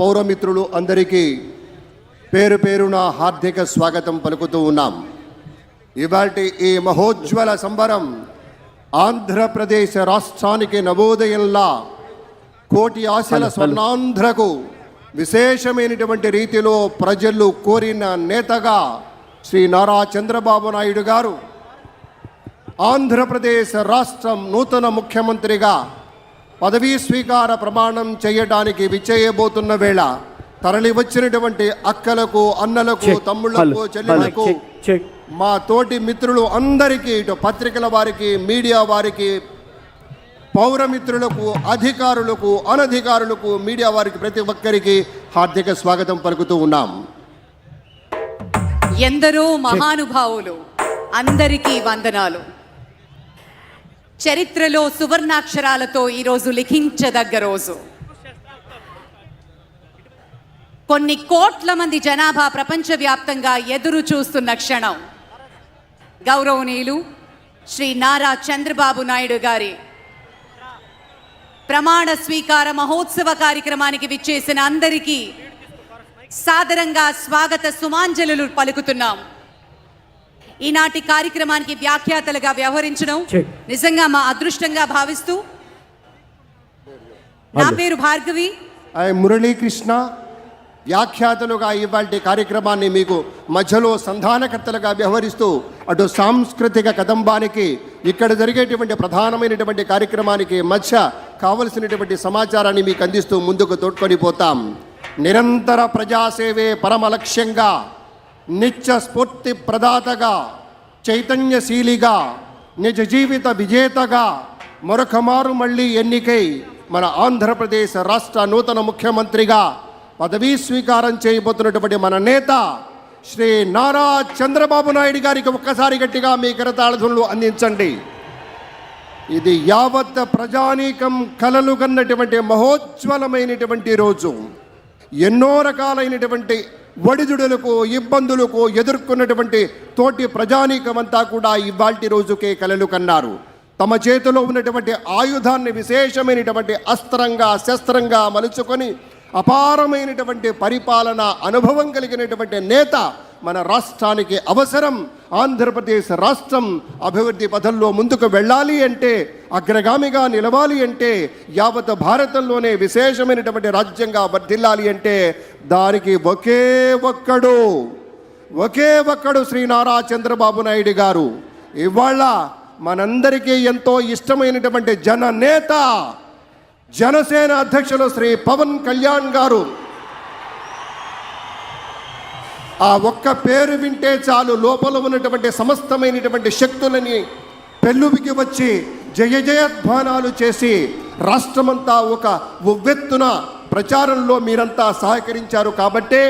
పౌరమిత్రులు అందరికీ పేరు పేరున హార్దిక స్వాగతం పలుకుతూ ఉన్నాం. ఇవాటి ఈ మహోజ్వల సంబరం ఆంధ్రప్రదేశ్ రాష్ట్రానికి నవోదయంలా కోటి ఆశల స్వర్ణాంధ్రకు విశేషమైనటువంటి రీతిలో ప్రజలు కోరిన నేతగా శ్రీ నారా చంద్రబాబు నాయుడు గారు ఆంధ్రప్రదేశ్ రాష్ట్రం నూతన ముఖ్యమంత్రిగా పదవీ స్వీకార ప్రమాణం చేయడానికి విచ్చేయబోతున్న వేళ తరలి వచ్చినటువంటి అక్కలకు అన్నలకు. తమ్ముళ్ళకు. చెక్. మా తోటి మిత్రులు అందరికీ ఇటు పత్రికల వారికి మీడియా వారికి పౌరమిత్రులకు అధికారులకు అనధికారులకు మీడియా వారికి ప్రతి ఒక్కరికి హార్దిక స్వాగతం పలుకుతూ ఉన్నాం ఎందరో మహానుభావులు అందరికీ వందనాలు చరిత్రలో సువర్ణాక్షరాలతో ఈరోజు లిఖించదగ్గ రోజు. కొన్ని కోట్ల మంది జనాభా ప్రపంచవ్యాప్తంగా ఎదురు చూస్తున్న క్షణం. గౌరవనీయులు శ్రీ నారా చంద్రబాబు నాయుడు గారి ప్రమాణ స్వీకార మహోత్సవ కార్యక్రమానికి విచ్చేసిన అందరికీ సాదరంగా స్వాగత సుమాంజలు పలుకుతున్నాం. ఈనాటి కార్యక్రమానికి వ్యాఖ్యాతలుగా వ్యవహరించడం. నిజంగా మా అదృష్టంగా భావిస్తూ నా. పేరు భార్గవి ఐ మురళీకృష్ణ వ్యాఖ్యాతలుగా ఇవాళ కార్యక్రమాన్ని మీకు మధ్యలో సంధానకర్తలుగా వ్యవహరిస్తూ అటు సాంస్కృతిక కదంబానికి ఇక్కడ జరిగేటువంటి ప్రధానమైనటువంటి కార్యక్రమానికి మధ్య కావలసినటువంటి సమాచారాన్ని మీకు అందిస్తూ ముందుకు తోడ్కొని పోతాం నిరంతర ప్రజాసేవే పరమ లక్ష్యంగా నిత్య స్ఫూర్తి ప్రదాతగా చైతన్యశీలిగా నిజ జీవిత విజేతగా మరొక మారు మళ్ళీ ఎన్నికై మన ఆంధ్రప్రదేశ్ రాష్ట్ర నూతన ముఖ్యమంత్రిగా పదవీ స్వీకారం చేయబోతున్నటువంటి మన నేత శ్రీ నారా చంద్రబాబు నాయుడు గారికి ఒక్కసారి గట్టిగా మీ కరతాళధులు అందించండి. ఇది యావత్ ప్రజానీకం కలలు కన్నటువంటి మహోజ్వలమైనటువంటి రోజు. ఎన్నో రకాలైనటువంటి ఒడిదుడులకు ఇబ్బందులకు ఎదుర్కొన్నటువంటి తోటి ప్రజానీకమంతా కూడా ఇవాల్టి రోజుకే కలలు కన్నారు. తమ చేతిలో ఉన్నటువంటి ఆయుధాన్ని విశేషమైనటువంటి అస్త్రంగా శస్త్రంగా మలుచుకొని అపారమైనటువంటి పరిపాలన అనుభవం కలిగినటువంటి నేత మన రాష్ట్రానికి అవసరం. ఆంధ్రప్రదేశ్ రాష్ట్రం అభివృద్ధి పథంలో ముందుకు వెళ్ళాలి అంటే అగ్రగామిగా నిలవాలి అంటే యావత్ భారతంలోనే విశేషమైనటువంటి రాజ్యంగా వర్ధిల్లాలి అంటే దానికి ఒకే ఒక్కడు ఒకే ఒక్కడు శ్రీ నారా చంద్రబాబు నాయుడు గారు. ఇవాళ మనందరికీ ఎంతో ఇష్టమైనటువంటి జననేత జనసేన అధ్యక్షులు శ్రీ పవన్ కళ్యాణ్ గారు. ఆ ఒక్క పేరు వింటే చాలు లోపల ఉన్నటువంటి సమస్తమైనటువంటి శక్తులని పెళ్ళుబికి వచ్చి జయ జయధ్వానాలు చేసి రాష్ట్రమంతా ఒక ఉవ్వెత్తున ప్రచారంలో మీరంతా సహకరించారు కాబట్టే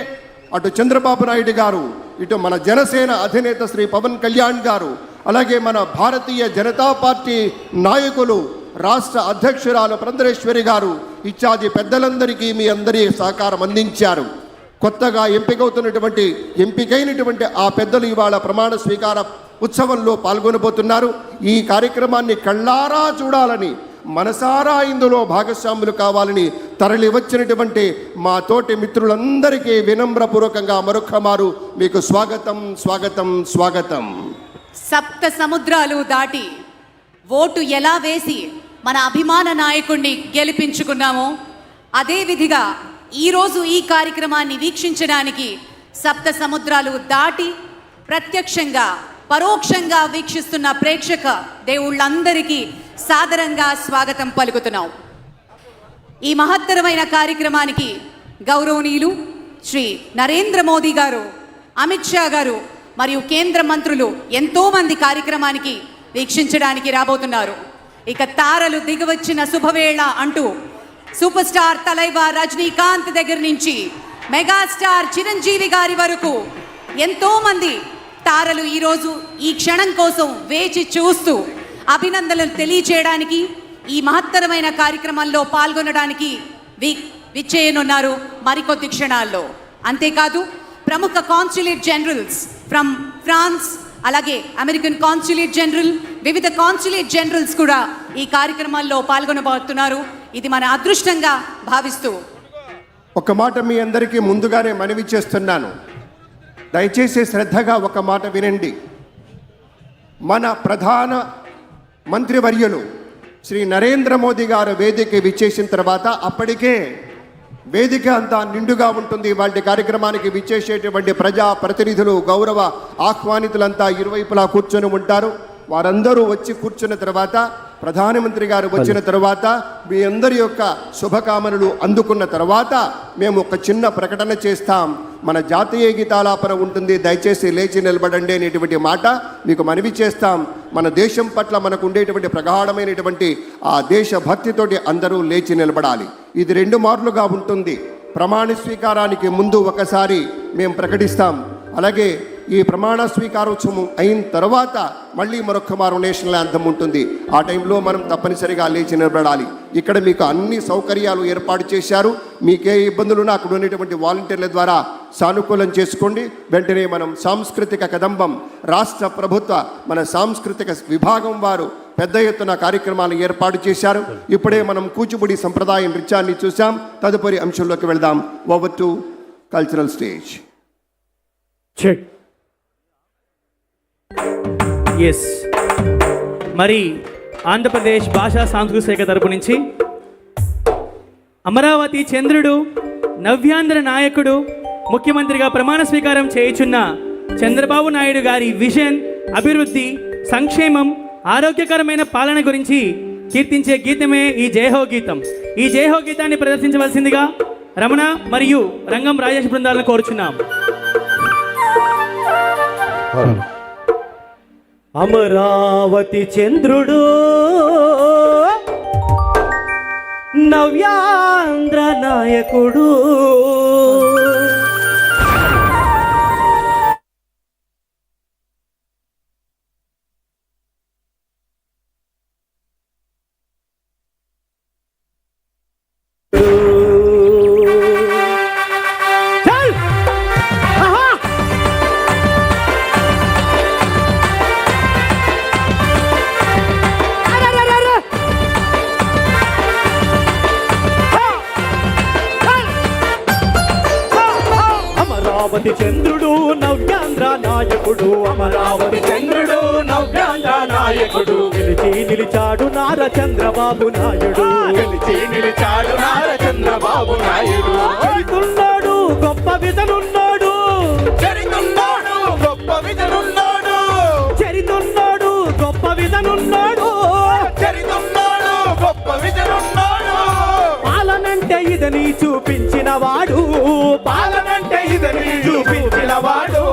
అటు చంద్రబాబు నాయుడు గారు ఇటు మన జనసేన అధినేత శ్రీ పవన్ కళ్యాణ్ గారు అలాగే మన భారతీయ జనతా పార్టీ నాయకులు రాష్ట్ర అధ్యక్షురాలు పురంధరేశ్వరి గారు ఇత్యాది పెద్దలందరికీ మీ అందరి సహకారం అందించారు. కొత్తగా ఎంపికవుతున్నటువంటి ఎంపికైనటువంటి ఆ పెద్దలు ఇవాళ ప్రమాణ స్వీకార ఉత్సవంలో పాల్గొనబోతున్నారు. ఈ కార్యక్రమాన్ని కళ్ళారా చూడాలని మనసారా ఇందులో భాగస్వాములు కావాలని తరలి వచ్చినటువంటి మా తోటి మిత్రులందరికీ వినమ్రపూర్వకంగా మరొక్కమారు మీకు స్వాగతం స్వాగతం స్వాగతం. సప్త సముద్రాలు దాటి ఓటు ఎలా వేసి మన అభిమాన నాయకుణ్ణి గెలిపించుకున్నామో అదే విధిగా ఈరోజు ఈ కార్యక్రమాన్ని వీక్షించడానికి సప్త సముద్రాలు దాటి ప్రత్యక్షంగా పరోక్షంగా వీక్షిస్తున్న ప్రేక్షక దేవుళ్ళందరికీ సాదరంగా స్వాగతం పలుకుతున్నాం. ఈ మహత్తరమైన కార్యక్రమానికి గౌరవనీయులు శ్రీ నరేంద్ర మోదీ గారు అమిత్ షా గారు మరియు కేంద్ర మంత్రులు ఎంతోమంది కార్యక్రమానికి వీక్షించడానికి రాబోతున్నారు. ఇక తారలు దిగవచ్చిన శుభవేళ అంటూ సూపర్ స్టార్ తలైవా రజనీకాంత్ దగ్గర నుంచి మెగాస్టార్ చిరంజీవి గారి వరకు ఎంతో మంది తారలు ఈరోజు ఈ క్షణం కోసం వేచి చూస్తూ అభినందనలు తెలియచేయడానికి ఈ మహత్తరమైన కార్యక్రమంలో పాల్గొనడానికి వి విచ్చేయనున్నారు మరికొద్ది క్షణాల్లో. అంతేకాదు ప్రముఖ కాన్సులేట్ జనరల్స్ ఫ్రమ్ ఫ్రాన్స్ అలాగే అమెరికన్ కాన్సులేట్ జనరల్ వివిధ కాన్సులేట్ జనరల్స్ కూడా ఈ కార్యక్రమాల్లో పాల్గొనబోతున్నారు. ఇది మన అదృష్టంగా భావిస్తూ. ఒక మాట మీ అందరికీ ముందుగానే మనవి చేస్తున్నాను. దయచేసి శ్రద్ధగా ఒక మాట వినండి. మన ప్రధాన మంత్రివర్యులు శ్రీ నరేంద్ర మోదీ గారు వేదిక విచ్చేసిన తర్వాత అప్పటికే వేదిక అంతా నిండుగా ఉంటుంది. వాటి కార్యక్రమానికి విచ్చేసేటువంటి ప్రజా ప్రతినిధులు గౌరవ ఆహ్వానితులంతా ఇరువైపులా కూర్చొని ఉంటారు. వారందరూ వచ్చి కూర్చున్న తర్వాత ప్రధానమంత్రి గారు వచ్చిన తర్వాత మీ అందరి యొక్క శుభకామనలు అందుకున్న తర్వాత మేము ఒక చిన్న ప్రకటన చేస్తాం. మన జాతీయ గీతాలాపన ఉంటుంది. దయచేసి లేచి నిలబడండి అనేటువంటి మాట మీకు మనవి చేస్తాం. మన దేశం పట్ల మనకు ఉండేటువంటి ప్రగాఢమైనటువంటి ఆ దేశ భక్తితోటి అందరూ లేచి నిలబడాలి. ఇది రెండు మార్లుగా ఉంటుంది. ప్రమాణ స్వీకారానికి ముందు ఒకసారి మేము ప్రకటిస్తాం. అలాగే ఈ ప్రమాణ స్వీకారోత్సవం అయిన తర్వాత మళ్ళీ మరొక మారు నేషనల్ యాంథమ్ ఉంటుంది. ఆ టైంలో మనం తప్పనిసరిగా లేచి నిలబడాలి. ఇక్కడ మీకు అన్ని సౌకర్యాలు ఏర్పాటు చేశారు. మీకే ఇబ్బందులున్నా అక్కడ ఉండేటువంటి వాలంటీర్ల ద్వారా సానుకూలం చేసుకోండి. వెంటనే మనం సాంస్కృతిక కదంబం రాష్ట్ర ప్రభుత్వ మన సాంస్కృతిక విభాగం వారు పెద్ద ఎత్తున కార్యక్రమాలు ఏర్పాటు చేశారు. ఇప్పుడే మనం కూచిపూడి సంప్రదాయ నృత్యాన్ని చూసాం తదుపరి అంశంలోకి వెళ్దాం. Over to cultural stage. Check. Yes మరి ఆంధ్రప్రదేశ్ భాషా సాంస్కృతిక శాఖ తరపు నుంచి అమరావతి చంద్రుడు నవ్యాంధ్ర నాయకుడు ముఖ్యమంత్రిగా ప్రమాణ స్వీకారం చేయుచున్న చంద్రబాబు నాయుడు గారి విజన్ అభివృద్ధి సంక్షేమం ఆరోగ్యకరమైన పాలన గురించి కీర్తించే గీతమే ఈ జయహో గీతం ఈ జయహో గీతాన్ని ప్రదర్శించవలసిందిగా రమణ మరియు రంగం రాజేష్ బృందాలను కోరుచున్నాం. అమరావతి చంద్రుడు నవ్యాంధ్ర నాయకుడు. నార చంద్రబాబు నాయుడు గెలిచి నిలిచాడు నార చంద్రబాబు నాయుడు గొప్ప విధనున్నాడు. చరితున్నాడు గొప్ప విజనున్నాడు చరితున్నాడు గొప్ప విధనున్నాడు. చరితున్నాడు గొప్ప విజనున్నాడు పాలనంటే ఇదని చూపించిన వాడు. పాలనంటే ఇదని చూపించిన వాడు.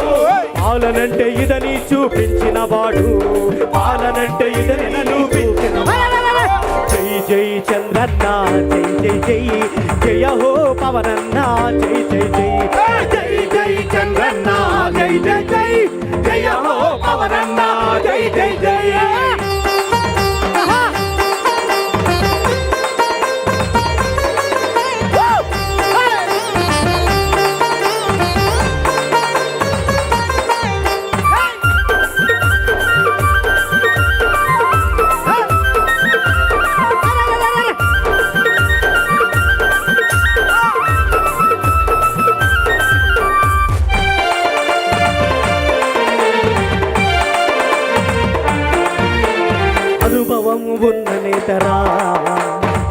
పాలనంటే ఇదని చూపించిన వాడు. పాలనంటే ఇదని చంద్రన్న జై జై జై. జయ హో పవనన్న జై జై జై. జై జై చంద్రన్న జై జై జై. జయ హో పవనన్న జై జై జై. అనుభవం ఉన్న నేతరా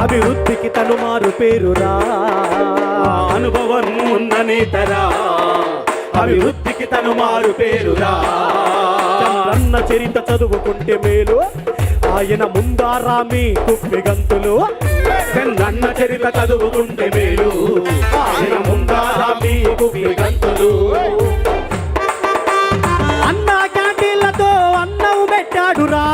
అభివృద్ధికి తను మారు పేరురా. అనుభవం ఉన్న నేతరా అభివృద్ధికి తను మారు పేరురా. అన్న చరిత చదువుకుంటే మేలు. ఆయన ముందారా మీ కుప్పి గంతులు. చంద్రన్న చరిత చదువుకుంటే మేలు. ఆయన ముందారా మీకు గంతులు. అన్న క్యాంటీన్లతో అన్నం పెట్టాడురా.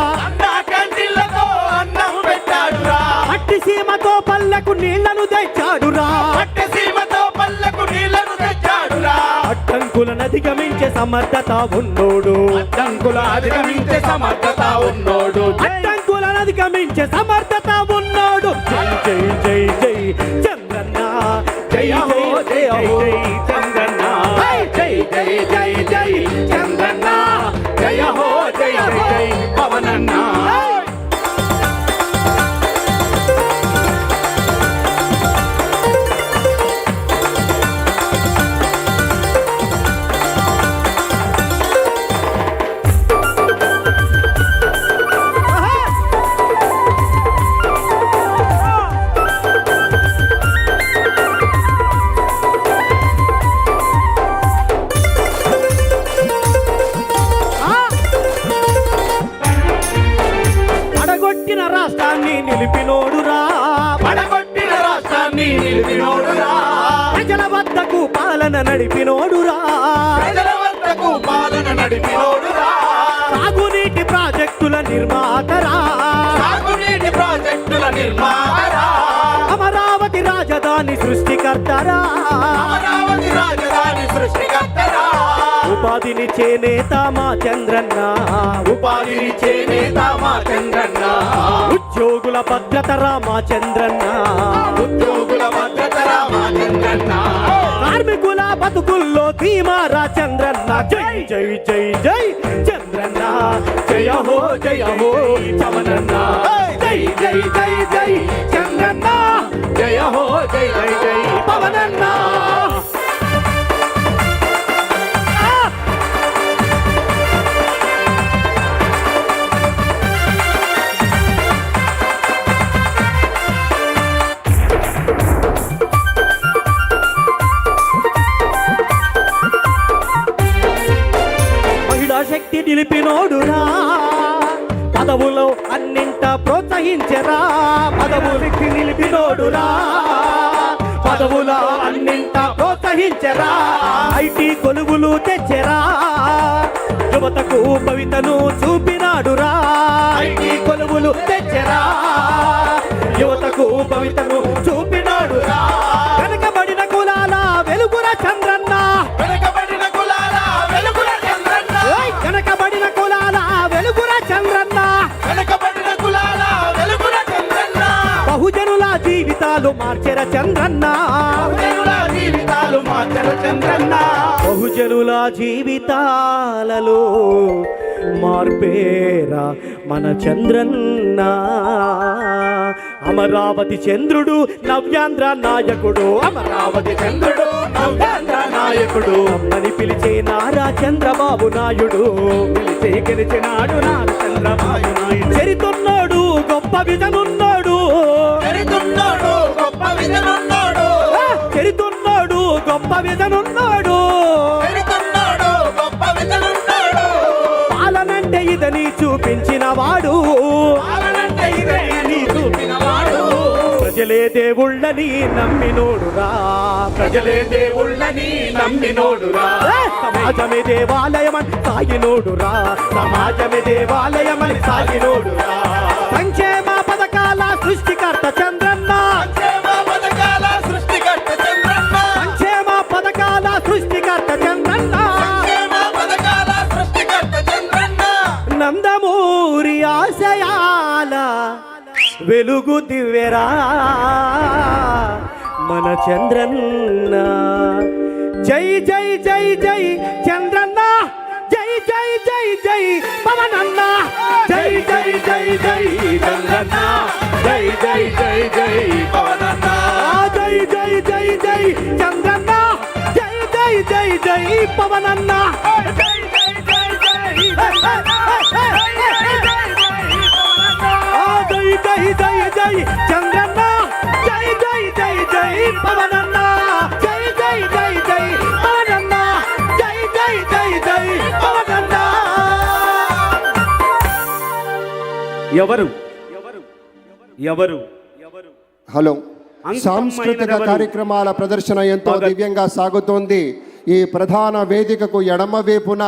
కంటిళ్ళతో అన్నం పెట్టాడురా. మట్టి సీమతో పల్లెకు నీళ్ళను తెచ్చాడురా. పట్టె సీమతో పల్లెకు నీళ్ళను తెచ్చాడురా. అడ్డంకులను అధిగమించే సమర్థత ఉన్నోడు. అడ్డంకుల అధిగమించే సమర్థత ఉన్నోడు. అడ్డంకులను అధిగమించే సమర్థత ఉన్నోడు. జై జై జై జై చంద్రన్న. జై సాగునీటి ప్రాజెక్టుల అమరావతి రాజధాని సృష్టికర్తరా. అమరావతి రాజధాని సృష్టికర్తరా. ఉపాధిని చేనేత మా చంద్రన్న. ఉపాధిని చేనేత మా చంద్రన్న. ఉద్యోగుల భద్రతరా మా చంద్రన్న. ఉద్యోగుల భద్రతరా మా చంద్రన్న. కార్మికుల బతుకుల్లో ధీమారా చంద్రన్న. జై జై జై జై చంద్రన్న జయ హో జయ హో చమనన్న జై జై జై జై చంద్రన్న జయ హో జై జై జై పవనన్న ప్రోత్సహించరా ఐటీ కొలువులు తెచ్చరా? యువతకు భవితను చూపినాడురా? ఐటీ కొలువులు తెచ్చరా? యువతకు భవితను చూపినాడురా? వెనకబడిన కులాల వెలుగుర చంద్రన్న. వెనుకబడిన కులాల వెలుగుల చంద్రన్న. ఓయ్! వెనకబడిన కులాల వెలుగుర చంద్రన్న. వెనుకబడిన కులాల వెలుగుల చంద్రన్న. బహుజనుల జీవితాలు మార్చెర చంద్రన్న. చంద్రన్న బహుజనుల జీవితాలలో మార్పేరా మన చంద్రన్న. అమరావతి చంద్రుడు నవ్యాంధ్ర నాయకుడు. అమరావతి చంద్రుడు నవ్యాంధ్ర నాయకుడు. అమ్మని పిలిచే నారా చంద్రబాబు నాయుడు. పిలిచే గెలిచినాడు నా చంద్రబాబు నాయుడు. చెరితున్నాడు గొప్ప విధనున్నాడు పెరుగుతున్నాడు గొప్ప చెరితున్నాడు గొప్ప విధనున్నాడు. పాలనంటే ఇదని చూపించిన వాడు. ప్రజలే దేవుళ్ళని నమ్మినోడురా. ప్రజలే దేవుళ్ళని నమ్మినోడురా. సమాజమే దేవాలయమని సాగినోడురా. సమాజమే దేవాలయమని సాగినోడురా. సంక్షేమ పథకాల సృష్టికర్త చంద్రన్న వెలుగు దివ్యరా మన చంద్రన్న జై జై జై జై చంద్రన్న జై జై జై జై పవనన్న జై జై జై జై చంద్రన్న జై జై జై జై పవనన్న జై జై జై జై చంద్రన్న జై జై జై జై పవనన్నా జై జై చంద్రన్న జై జై జై జై పవనన్న జై జై జై జై పవనన్న జై జై జై జై పవనన్న. ఎవరు? ఎవరు? ఎవరు ఎవరు హలో సాంస్కృతిక? కార్యక్రమాల ప్రదర్శన ఎంతో. దివ్యంగా సాగుతోంది. ఈ ప్రధాన వేదికకు ఎడమ వైపున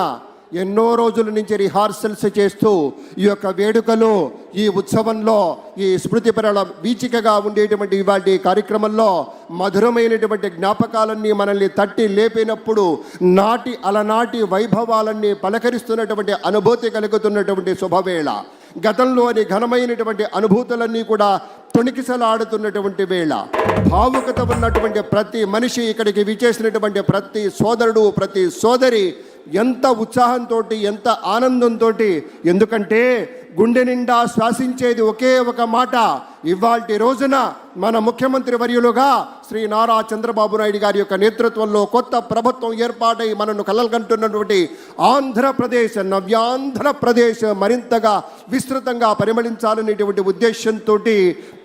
ఎన్నో రోజుల నుంచి రిహార్సల్స్ చేస్తూ ఈ యొక్క వేడుకలు ఈ ఉత్సవంలో ఈ స్మృతిపరల వీచికగా ఉండేటువంటి ఇవాటి కార్యక్రమంలో మధురమైనటువంటి జ్ఞాపకాలన్నీ మనల్ని తట్టి లేపినప్పుడు నాటి అలనాటి వైభవాలన్నీ పలకరిస్తున్నటువంటి అనుభూతి కలుగుతున్నటువంటి శుభవేళ. గతంలోని ఘనమైనటువంటి అనుభూతులన్నీ కూడా తొణికిసలాడుతున్నటువంటి వేళ. భావుకత ఉన్నటువంటి ప్రతి మనిషి ఇక్కడికి విచేసినటువంటి ప్రతి సోదరుడు ప్రతి సోదరి ఎంత ఉత్సాహంతో ఎంత ఆనందంతో ఎందుకంటే గుండె నిండా శ్వాసించేది ఒకే ఒక మాట. ఇవాల్టి రోజున మన ముఖ్యమంత్రి వర్యులుగా శ్రీ నారా చంద్రబాబు నాయుడు గారి యొక్క నేతృత్వంలో కొత్త ప్రభుత్వం ఏర్పాటై మనను కలగంటున్నటువంటి ఆంధ్రప్రదేశ్ నవ్యాంధ్రప్రదేశ్ మరింతగా విస్తృతంగా పరిమళించాలనేటువంటి ఉద్దేశంతో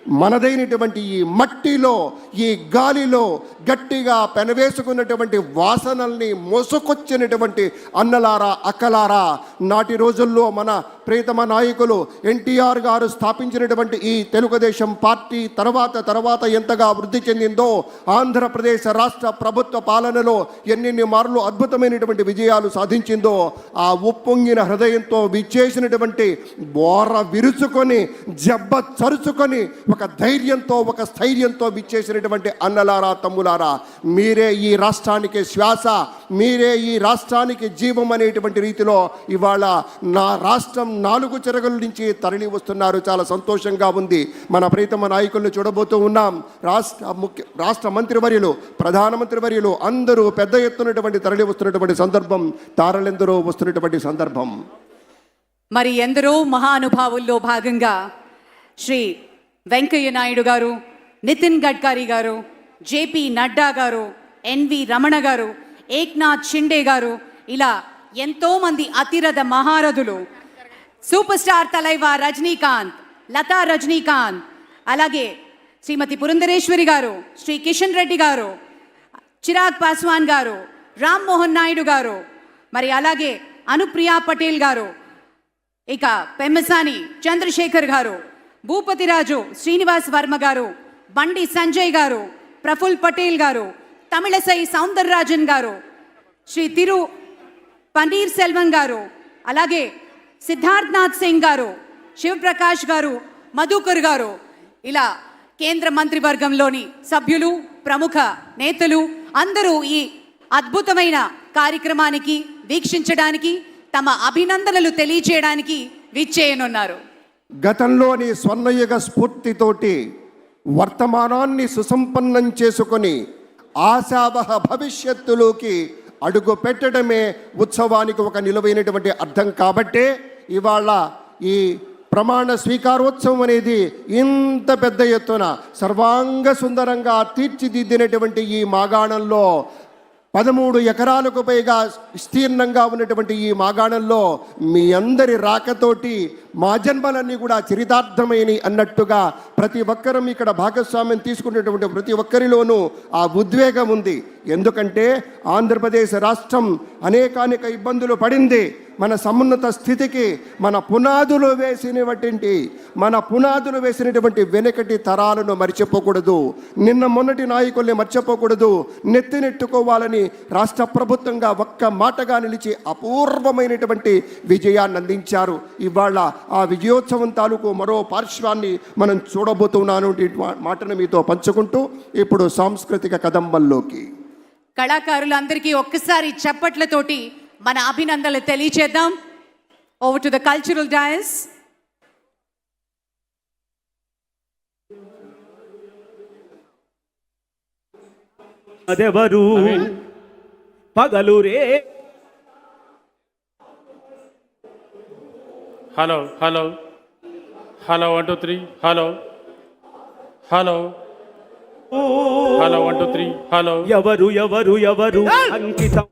మనదైనటువంటి ఈ మట్టిలో ఈ గాలిలో గట్టిగా పెనవేసుకున్నటువంటి వాసనల్ని మోసుకొచ్చినటువంటి అన్నలారా అక్కలారా నాటి రోజుల్లో మన ప్రియతమ నాయకులు ఎన్టీఆర్ గారు స్థాపించినటువంటి ఈ తెలుగుదేశం పార్టీ తర్వాత తర్వాత ఎంతగా వృద్ధి చెందిందో ఆంధ్రప్రదేశ్ రాష్ట్ర ప్రభుత్వ పాలనలో ఎన్నెన్ని మార్లు అద్భుతమైనటువంటి విజయాలు సాధించిందో ఆ ఉప్పొంగిన హృదయంతో విచ్చేసినటువంటి బోర విరుచుకొని జబ్బ చరుచుకొని ఒక ధైర్యంతో ఒక స్థైర్యంతో విచ్చేసినటువంటి అన్నలారా తమ్ములారా మీరే ఈ రాష్ట్రానికి శ్వాస మీరే ఈ రాష్ట్రానికి జీవం అనేటువంటి రీతిలో ఇవాళ నా రాష్ట్రం నాలుగు చెరగల నుంచి తరలి వస్తున్నారు. చాలా సంతోషంగా ఉంది. మన ప్రీతమ నాయకులను చూడబోతూ ఉన్నాం. రాష్ట్ర ముఖ్య రాష్ట్ర మంత్రివర్యులు ప్రధానమంత్రి వర్యులు అందరూ పెద్ద ఎత్తునటువంటి తరలి వస్తున్నటువంటి సందర్భం తారలెందరూ వస్తున్నటువంటి సందర్భం. మరి ఎందరో మహానుభావుల్లో భాగంగా శ్రీ వెంకయ్య నాయుడు గారు నితిన్ గడ్కరీ గారు జేపీ నడ్డా గారు ఎన్వి రమణ గారు ఏక్నాథ్ షిండే గారు ఇలా ఎంతోమంది అతిరథ మహారథులు సూపర్ స్టార్ తలైవ రజనీకాంత్ లతా రజనీకాంత్ అలాగే శ్రీమతి పురంధరేశ్వరి గారు శ్రీ కిషన్ రెడ్డి గారు చిరాగ్ పాస్వాన్ గారు రామ్ మోహన్ నాయుడు గారు మరి అలాగే అనుప్రియా పటేల్ గారు ఇక పెమ్మసాని చంద్రశేఖర్ గారు భూపతిరాజు శ్రీనివాస్ వర్మ గారు బండి సంజయ్ గారు ప్రఫుల్ పటేల్ గారు తమిళసై సౌందరరాజన్ గారు శ్రీ తిరు పన్నీర్ సెల్వం గారు అలాగే సిద్ధార్థనాథ్ సింగ్ గారు శివప్రకాష్ గారు మధుకర్ గారు ఇలా కేంద్ర మంత్రివర్గంలోని సభ్యులు ప్రముఖ నేతలు అందరూ ఈ అద్భుతమైన కార్యక్రమానికి వీక్షించడానికి తమ అభినందనలు తెలియచేయడానికి విచ్చేయనున్నారు. గతంలోని స్వర్ణయుగ స్ఫూర్తితోటి వర్తమానాన్ని సుసంపన్నం చేసుకొని ఆశావహ భవిష్యత్తులోకి అడుగు పెట్టడమే ఉత్సవానికి ఒక నిలువైనటువంటి అర్థం కాబట్టే ఇవాళ ఈ ప్రమాణ స్వీకారోత్సవం అనేది ఇంత పెద్ద ఎత్తున సర్వాంగ సుందరంగా తీర్చిదిద్దినటువంటి ఈ మాగాణంలో పదమూడు ఎకరాలకు పైగా విస్తీర్ణంగా ఉన్నటువంటి ఈ మాగాణంలో మీ అందరి రాకతోటి మా జన్మలన్నీ కూడా చరితార్థమైనవి అన్నట్టుగా ప్రతి ఒక్కరం ఇక్కడ భాగస్వామ్యం తీసుకునేటువంటి ప్రతి ఒక్కరిలోనూ ఆ ఉద్వేగం ఉంది. ఎందుకంటే ఆంధ్రప్రదేశ్ రాష్ట్రం అనేకానేక ఇబ్బందులు పడింది. మన సమున్నత స్థితికి మన పునాదులు వేసినటువంటి మన పునాదులు వేసినటువంటి వెనకటి తరాలను మర్చిపోకూడదు. నిన్న మొన్నటి నాయకుల్ని మర్చిపోకూడదు. నెత్తినెట్టుకోవాలని రాష్ట్ర ప్రభుత్వంగా ఒక్క మాటగా నిలిచి అపూర్వమైనటువంటి విజయాన్ని అందించారు. ఇవాళ ఆ విజయోత్సవం తాలూకు మరో పార్శ్వాన్ని మనం చూడబోతున్నాను మాటను మీతో పంచుకుంటూ ఇప్పుడు సాంస్కృతిక కదంబంలోకి కళాకారులందరికీ ఒక్కసారి చప్పట్లతోటి మన అభినందనలు తెలియచేద్దాం. Over to the cultural dais అదెవరు? పగలు రే. Hello hello. Hello one two three hello. Hello. Hello one two three hello. ఎవరు ఎవరు ఎవరు? అంకితం.